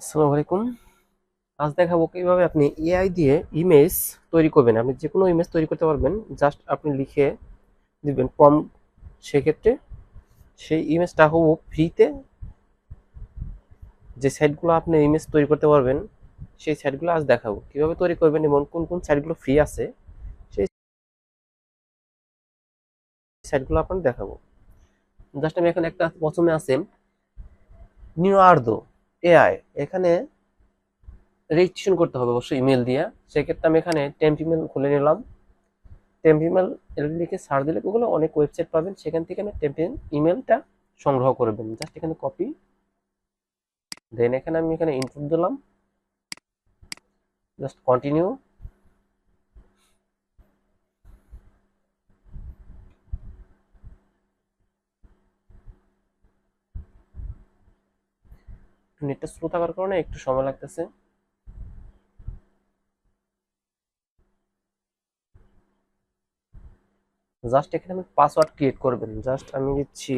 আসসালামু আলাইকুম। আজ দেখাবো কীভাবে আপনি এআই দিয়ে ইমেজ তৈরি করবেন। আপনি যে কোনো ইমেজ তৈরি করতে পারবেন। জাস্ট আপনি লিখে দিবেন প্রম সেক্ষেত্রে সেই ইমেজটা হবু ফ্রিতে যে সাইটগুলো আপনি ইমেজ তৈরি করতে পারবেন, সেই সাইটগুলো আজ দেখাবো। কীভাবে তৈরি করবেন এবং কোন কোন সাইটগুলো ফ্রি আছে, সেই সাইটগুলো আপনার দেখাবো। জাস্ট আমি এখন একটা প্রথমে আছে নিউআর্দো এআই এখানে রেজিস্ট্রেশন করতে হবে অবশ্যই ইমেল দিয়ে। সেক্ষেত্রে আমি এখানে টেম্প ইমেল খুলে নিলাম। টেম্প ইমেল লিখে সার দিলে ওগুলো অনেক ওয়েবসাইট পাবেন। সেখান থেকে আমি টেম্প ইমেলটা সংগ্রহ করবেন জাস্ট এখানে কপি দেন এখানে আমি এখানে ইনপুট দিলাম। জাস্ট কন্টিনিউ নেটটা স্লো থাকার কারণে একটু সময় লাগতেছে। জাস্ট এখানে আমি পাসওয়ার্ড ক্রিয়েট করবেন। জাস্ট আমি দিচ্ছি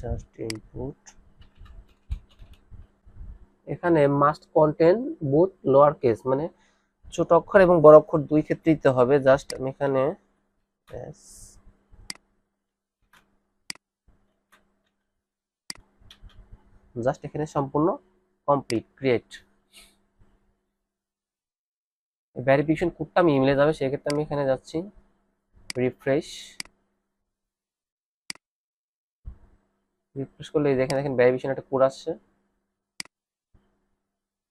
জাস্ট ইনপুট এখানে must content both lower case মানে ছোট অক্ষর এবং বড় অক্ষর দুই ক্ষেত্রে দিতে হবে। জাস্ট আমি এখানে জাস্ট এখানে সম্পূর্ণ কমপ্লিট ক্রিয়েট ভেরিফিকেশন কোডটা আমি ইমেলে যাবে, সেক্ষেত্রে আমি এখানে যাচ্ছি। রিফ্রেশ রিফ্রেশ করলে দেখেন দেখেন ভেরিফিকেশন একটা কোড আসছে।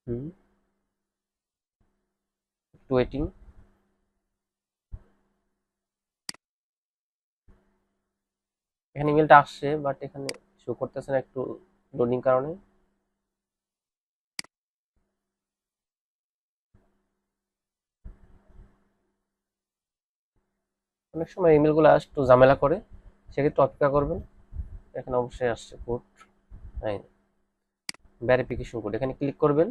হুম। ওয়েটিং এখানে ইমেলটা আসছে বাট এখানে শো করতেছে না একটু লোডিং কারণে। অনেক সময় ইমেলগুলো একটু ঝামেলা করে, সেক্ষেত্রে অপেক্ষা করবেন। এখানে অবশ্যই আসছে কোড ভেরিফিকেশন কোড এখানে ক্লিক করবেন।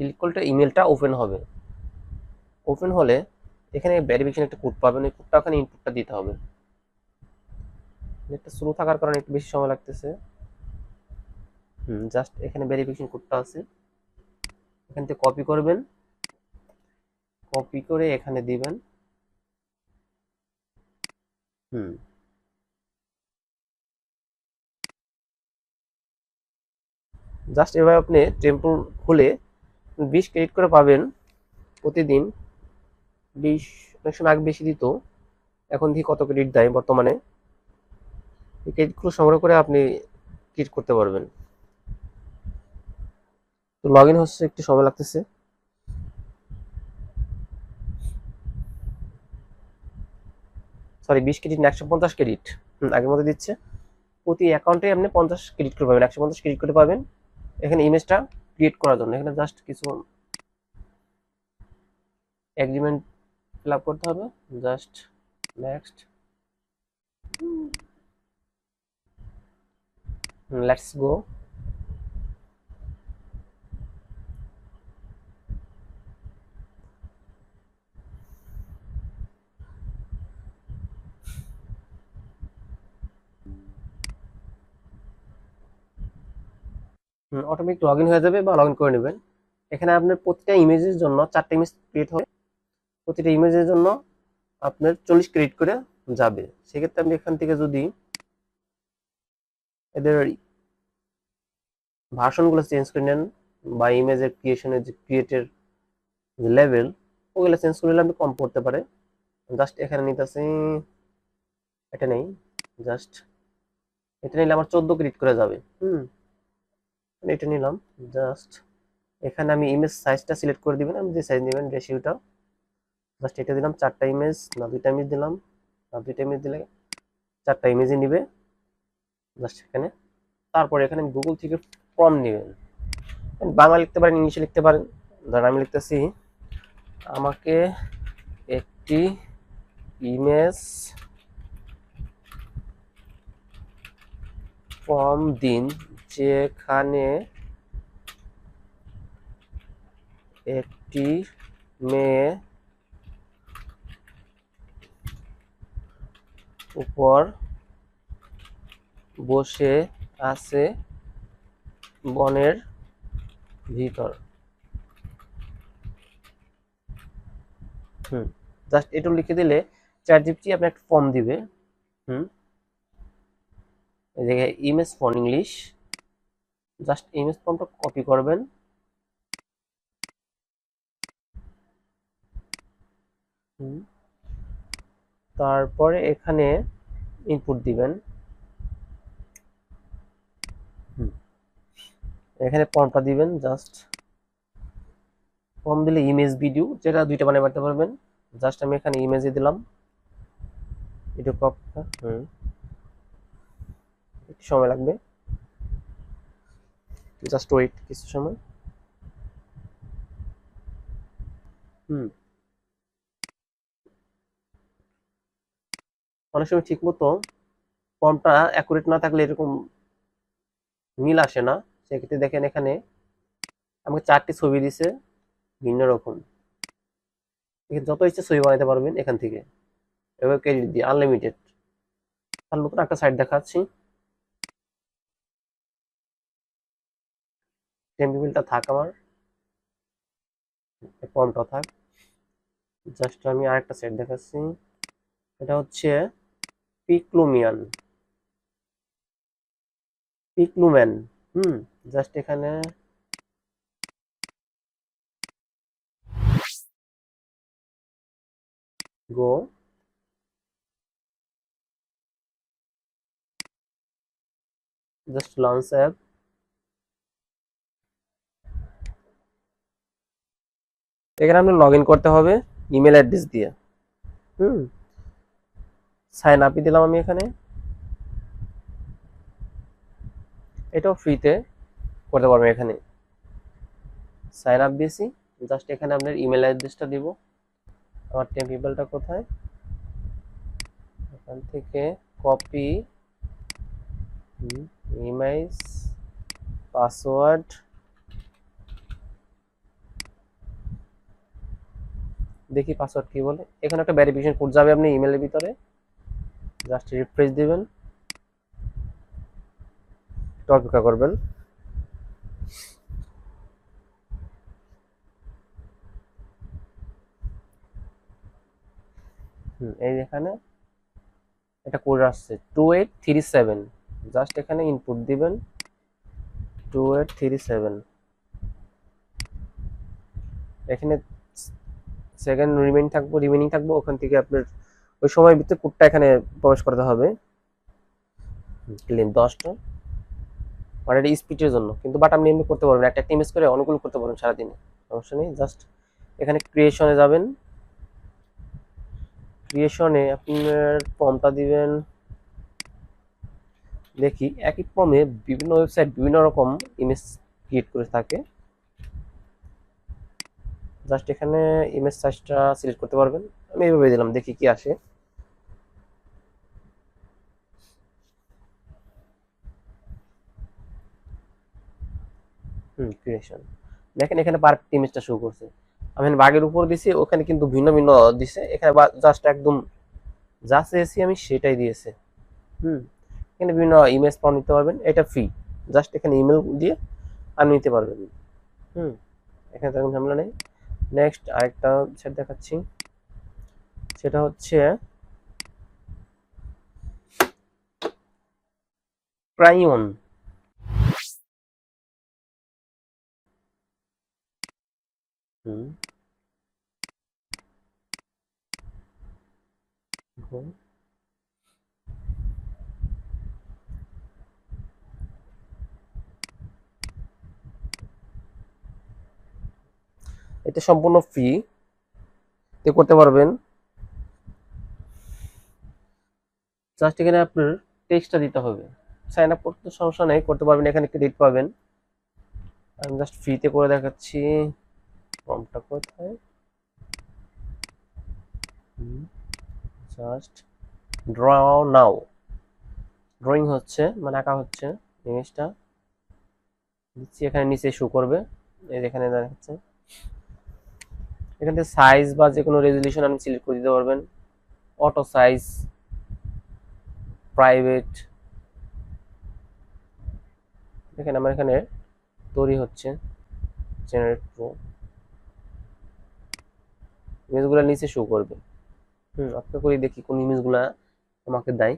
ক্লিক করলে ইমেলটা ওপেন হবে। ওপেন হলে এখানে ভেরিফিকেশন একটা কোড পাবেন, ওই কোডটা ওখানে ইনপুটটা দিতে হবে। নেটটা স্লো থাকার কারণে একটু বেশি সময় লাগতেছে। হুম জাস্ট এখানে ভেরিফিকেশন কোডটা আছে। এখান থেকে কপি করবেন। কপি করে এখানে দিবেন। হুম। জাস্ট এভাবে আপনি টেম্পল খুলে বিশ ক্রেডিট করে পাবেন প্রতিদিন। বিশ অনেক সময় আগে বেশি দিত। এখন থেকে কত ক্রেডিট দেয় বর্তমানে। এই ক্রেডিটগুলো সংগ্রহ করে আপনি ক্রিয়েট করতে পারবেন। তো লগ ইন হচ্ছে, একটু সময় লাগতেছে। সরি বিশ ক্রেডিট না, একশো পঞ্চাশ ক্রেডিট আগের মতো দিচ্ছে। প্রতি অ্যাকাউন্টে আপনি পঞ্চাশ ক্রেডিট করে পাবেন। একশো পঞ্চাশ ক্রেডিট করে পাবেন। এখানে ইমেজটা ক্রিয়েট করার জন্য। এখানে জাস্ট কিছু এগ্রিমেন্ট ফিল আপ করতে হবে। Just next let's go automatic log হয়ে যাবে বা লগ করে নেবেন। এখানে আপনার প্রতিটা ইমেজের জন্য চারটে ইমেজ ক্রিয়েট হবে। প্রতিটা ইমেজের জন্য আপনার চল্লিশ ক্রেডিট করে যাবে। সেক্ষেত্রে আপনি এখান থেকে যদি এদের ভার্সনগুলো চেঞ্জ করে নেন বা ইমেজের ক্রিয়েশনের যে ক্রিয়েটের যে লেভেল ওগুলো চেঞ্জ করে নিলে আপনি কম পড়তে পারে। জাস্ট এখানে নিতেছি, এটা নেই। জাস্ট এটা নিলে আমার চোদ্দ ক্রেডিট করে যাবে। হুম। এটা নিলাম। জাস্ট এখানে আমি ইমেজ সাইজটা সিলেক্ট করে দিবেন। আমি যে সাইজ নেবেন রেশিওটা জাস্ট এটা দিলাম, চারটা ইমেজ না দুইটা ইমেজ দিলাম, না দুইটা ইমেজ দিলে চারটা ইমেজই নিবে। জাস্ট এখানে। তারপরে এখানে গুগল থেকে ফর্ম নেবেন। বাংলা লিখতে পারেন, ইংলিশে লিখতে পারেন। ধরেন আমি লিখতেছি, আমাকে একটি ইমেজ ফর্ম দিন। যেখানে একটি মেয়ে উপর বসে আছে বনের ভিতর। হুম জাস্ট এটু লিখে দিলে চ্যাট জিপিটি আপনার একটা ফর্ম দিবে। হুম জায়গায় image for English just image ফর্মটা কপি করবেন। তারপরে এখানে ইনপুট দিবেন। এখানে ফর্মটা দিবেন জাস্ট। ফর্ম দিলে ইমেজ ভিডিও যেটা দুইটা বানিয়ে পারতে পারবেন। জাস্ট আমি এখানে ইমেজে দিলাম। ভিডিও কপটা হুম। একটু সময় লাগবে। জাস্ট ওয়েট কিছু সময়। হুম। অনেক সময় ঠিক মতো ফর্মটা অ্যাকুরেট না থাকলে এরকম মিল আসে না। সেক্ষেত্রে দেখেন এখানে আমাকে চারটি ছবি দিছে ভিন্ন রকম। যত ইচ্ছে ছবি বানাতে পারবেন এখান থেকে। এবার ক্রেডিট দিয়ে আনলিমিটেড তার নতুন একটা সাইট দেখাচ্ছি। টেম্পিবিলটা থাক আমার। ফর্মটা থাক। জাস্ট আমি আরেকটা সেট দেখাচ্ছি। এটা হচ্ছে পিক্লুমিয়ান। পিক্লুম্যান, হুম, জাস্ট এখানে গো। Just launch app. এখানে আপনি লগ করতে হবে ইমেল অ্যাড্রেস দিয়ে। হুম? সাইন আপই দিলাম আমি এখানে। এটাও ফ্রিতে করতে পারবেন এখানে। সাইন আপ দিয়েছি জাস্ট এখানে আপনার ইমেল অ্যাড্রেসটা দিব। আমার টেম্পিবলটা কোথায়? এখান থেকে কপি ইমেজ পাসওয়ার্ড দেখি পাসওয়ার্ড কি বলে। এখানে একটা ভেরিফিকেশন কোড যাবে আপনি ইমেলের ভিতরে। জাস্ট রিফ্রেশ দিবেন। একটু অপেক্ষা করবেন। এই এখানে এটা কোড আসছে। Two eight three seven just এখানে ইনপুট দিবেন। টু এইট থ্রি সেভেন এখানে সেকেন্ড রিমেইন থাকব রিমেইনিং থাকব, ওখান থেকে আপনার ওই সময়ের ভিতরে কোডটা এখানে প্রবেশ করতে হবে। দশটা। এটা স্পিডের জন্য। কিন্তু বাট আপনি এমনি করতে পারবেন একটা একটা ইমেজ করে অনেকগুলো করতে পারবেন সারাদিনে। সমস্যা নেই জাস্ট এখানে ক্রিয়েশনে যাবেন। ক্রিয়েশনে আপনার ফর্মটা দিবেন। দেখি, একই ফর্মে বিভিন্ন ওয়েবসাইট বিভিন্ন রকম ইমেজ ক্রিয়েট করে থাকে। জাস্ট এখানে ইমেজ সাইজটা সিলেক্ট করতে পারবেন। আমি এইভাবে দিলাম, দেখি কি আসে। হুম ক্রিয়েশন দেখেন এখানে পারফেক্ট ইমেজটা শো করছে। আমি বাগের উপর দিছি, ওখানে কিন্তু ভিন্ন ভিন্ন দিছে। এখানে জাস্ট একদম যা চেয়েছি আমি সেটাই দিয়েছে। হুম, এখানে বিভিন্ন ইমেজ পাওয়া নিতে পারবেন, এটা ফ্রি জাস্ট এখানে ইমেল দিয়ে আনি নিতে পারবেন। হুম, এখানে তেমন ঝামেলা নেই। নেক্সট আরেকটা সেট দেখাচ্ছি। সেটা হচ্ছে ক্রাইয়ন হুম। go এটা সম্পূর্ণ ফ্রি তে করতে পারবেন। জাস্ট এখানে আপনার টেক্সটটা দিতে হবে। সাইন আপ করতে সমস্যা নেই, করতে পারবেন, এখানে ক্রেডিট পাবেন। আমি জাস্ট ফ্রিতে করে দেখাচ্ছি। ফর্মটা কোথায়? জাস্ট ড্র নাও ড্রয়িং হচ্ছে মানে আঁকা হচ্ছে জিনিসটা। দিচ্ছি, এখানে নিচে শু করবে। এই এখানে দেখাচ্ছে। এখান থেকে সাইজ বা যে কোনো রেজলিউশন আপনি সিলেক্ট করে দিতে পারবেন। অটো সাইজ প্রাইভেট দেখেন আমার এখানে তৈরি হচ্ছে জেনারেট প্রো ইমেজগুলো নিচে শো করবে। হুম, অপেক্ষা করি দেখি কোন ইমেজগুলো আমাকে দেয়।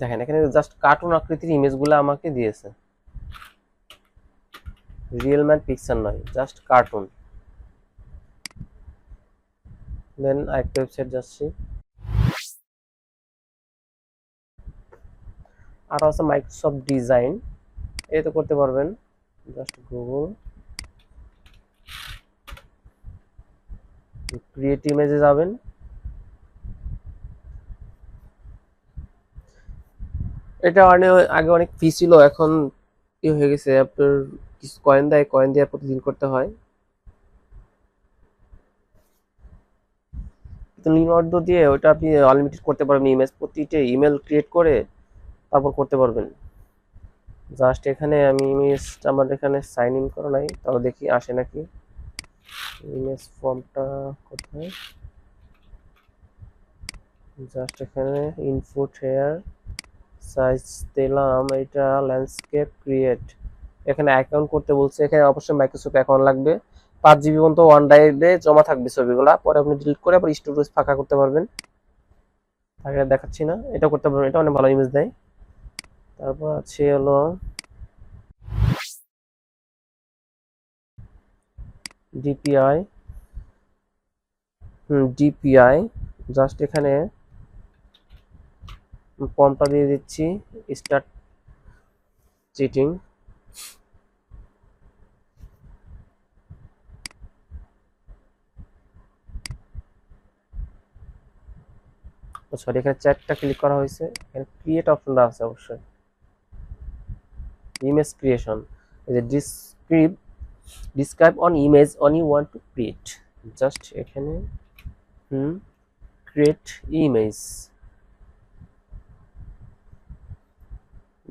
দেখেন, এখানে জাস্ট কার্টুন আকৃতির ইমেজগুলো আমাকে দিয়েছে। রিয়েল ম্যান পিকচার নয় জাস্ট কার্টুন দেন আরেকটা ওয়েবসাইট যাচ্ছি। আর আছে মাইক্রোসফট ডিজাইন তো করতে পারবেন। জাস্ট গুগল ক্রিয়েট ইমেজে যাবেন। এটা অনেক আগে অনেক ফি ছিল, এখন কি হয়ে গেছে, আপনার কিছু কয়েন দেয় কয়েন দিয়ে প্রতিদিন করতে হয়। লিনওয়ার্ড দিয়ে ওটা আপনি আনলিমিটেড করতে পারবেন ইমেজ প্রতিটা ইমেল ক্রিয়েট করে তারপর করতে পারবেন। জাস্ট এখানে আমি ইমেজটা আমার এখানে সাইন ইন করা নাই, তাও দেখি আসে নাকি। ইমেজ ফর্মটা কোথায়? জাস্ট এখানে ইনপুট হেয়ার সাইজ দিলাম, এটা ল্যান্ডস্কেপ ক্রিয়েট এখানে অ্যাকাউন্ট করতে বলছে, এখানে অবশ্যই মাইক্রোসফট অ্যাকাউন্ট লাগবে। পাঁচ জিবি পর্যন্ত ওয়ান ড্রাইভে জমা থাকবে ছবিগুলা। পরে আপনি ডিলিট করে আবার স্টোরেজ ফাঁকা করতে পারবেন। আগে দেখাচ্ছি না, এটা করতে পারবেন, এটা অনেক ভালো ইমেজ দেয়। তারপর আছে হলো ডিপিআই হুম ডিপিআই জাস্ট এখানে ফর্মটা দিয়ে দিচ্ছি স্টার্ট চিটিং সরি এখানে চ্যাটটা ক্লিক করা হয়েছে। এখানে ক্রিয়েট অপশনটা আছে অবশ্যই। ইমেজ ক্রিয়েশন এই যে ডিসক্রিপ describe on image on you want to create just এখানে, হুম ক্রিয়েট ইমেজ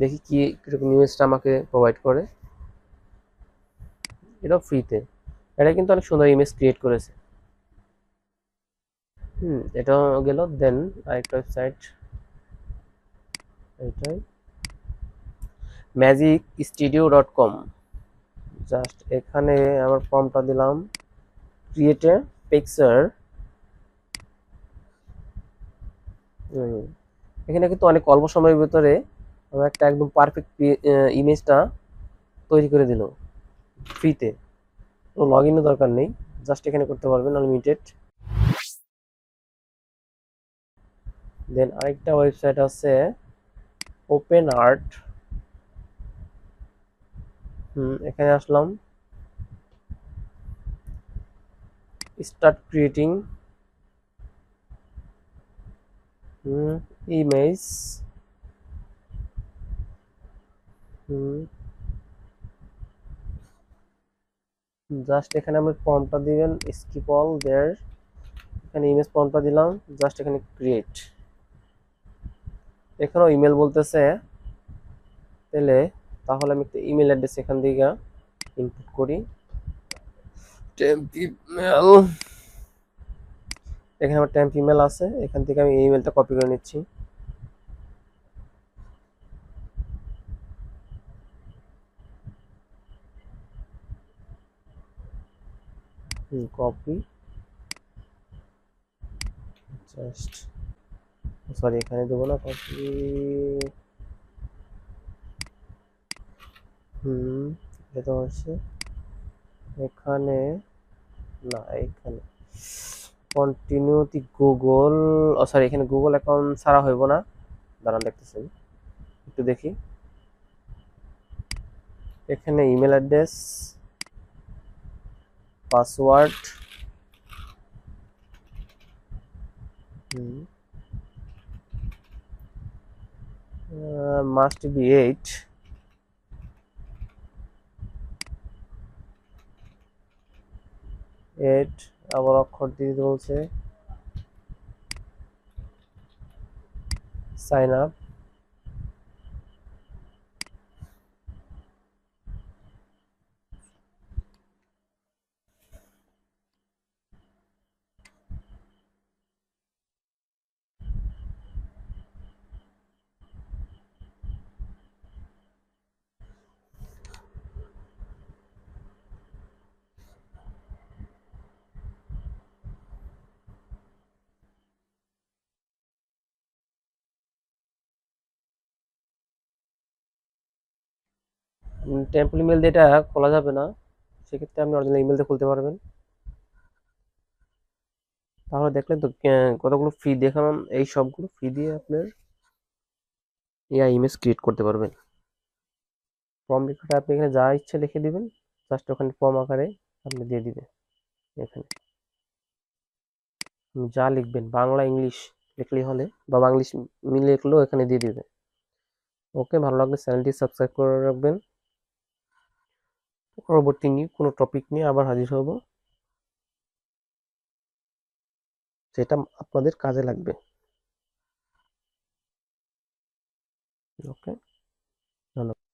দেখি কি কীরকম ইমেজটা আমাকে প্রোভাইড করে। এটাও ফ্রিতে এটা কিন্তু অনেক সুন্দর ইমেজ ক্রিয়েট করেছে। হুম এটা গেল দেন আরেকটা ওয়েবসাইট এইটাই magic studio dot com just এখানে আমার ফর্মটা দিলাম। ক্রিয়েট পিকচার এখানে কিন্তু অনেক অল্প সময়ের ভিতরে আমার একটা একদম পারফেক্ট ইমেজটা তৈরি করে দিল। ফ্রিতে কোনো লগ ইনের দরকার নেই। জাস্ট এখানে করতে পারবেন আনলিমিটেড দেন আরেকটা ওয়েবসাইট আছে ওপেন আর্ট হুম, এখানে আসলাম। Start creating image hmm just এখানে আপনি ফর্মটা দিবেন স্কিপ অল দেয়ার এখানে ইমেজ ফর্মটা দিলাম জাস্ট এখানে ক্রিয়েট এখানেও ইমেল বলতেছে, তাহলে তাহলে আমি একটা ইমেল অ্যাড্রেস এখান থেকে ইনপুট করি। এখানে আমার টেম্প ইমেল আছে, এখান থেকে আমি ইমেলটা কপি করে নিচ্ছি। কপি জাস্ট সরি এখানে দেবো না কপি হুম, এটা হচ্ছে। এখানে, না, এখানে। Continue the Google O sorry এখানে গুগল অ্যাকাউন্ট ছাড়া হইব না। দাঁড়ান দেখতেছেন একটু দেখি। এখানে email address password. Must be eight eight আবার অক্ষর দিয়ে বলছে। সাইন আপ টেম্পল ইমেল দিয়ে এটা খোলা যাবে না, সেক্ষেত্রে আপনি অরিজিনাল ইমেল দিয়ে খুলতে পারবেন। তাহলে দেখলেন তো কতগুলো ফ্রি দেখালাম, এই সবগুলো ফ্রি দিয়ে আপনার এআই ইমেজ ক্রিয়েট করতে পারবেন। ফর্ম লেখাটা আপনি এখানে যা ইচ্ছে লিখে দিবেন জাস্ট ওখানে ফর্ম আকারে আপনি দিয়ে দিবেন, এখানে। যা লিখবেন, বাংলা, ইংলিশ লিখলেই হলে, বা বাংলিশ মিলিয়ে লিখলেও এখানে দিয়ে দিবে ওকে, ভালো লাগলে চ্যানেলটি সাবস্ক্রাইব করে রাখবেন। পরবর্তী নিয়ে কোনো টপিক নিয়ে আবার হাজির হব। যেটা আপনাদের কাজে লাগবে। ওকে ধন্যবাদ।